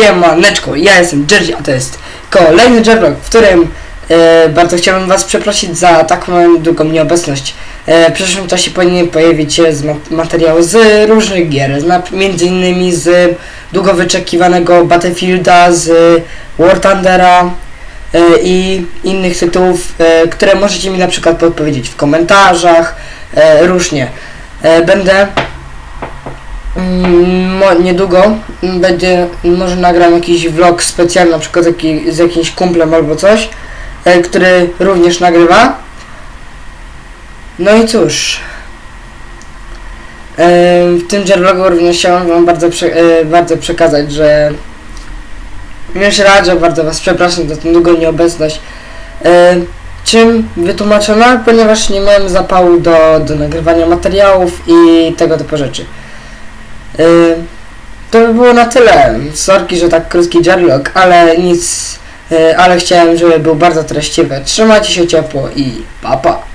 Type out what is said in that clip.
Siemaneczko, ja jestem Jerzy, a to jest kolejny Jervlog, w którym e, bardzo chciałbym was przeprosić za taką długą nieobecność. E, w przyszłym czasie powinien pojawić się z mat materiał z różnych gier, z, między innymi z długo wyczekiwanego Battlefielda, z War Thundera e, i innych tytułów, e, które możecie mi na przykład podpowiedzieć w komentarzach, e, różnie. E, będę Mm, mo- niedługo będzie, może nagram jakiś vlog specjalny, na przykład jaki, z jakimś kumplem albo coś, e, który również nagrywa. No i cóż. E, w tym vlogu również chciałem wam bardzo, prze, e, bardzo przekazać, że już radzę, bardzo was przepraszam za tę długą nieobecność. E, czym wytłumaczona? Ponieważ nie miałem zapału do, do nagrywania materiałów i tego typu rzeczy. Yy, było na tyle. Sorki, że tak krótki jarlog, ale nic, yy, ale chciałem, żeby był bardzo treściwy. Trzymajcie się ciepło i pa pa.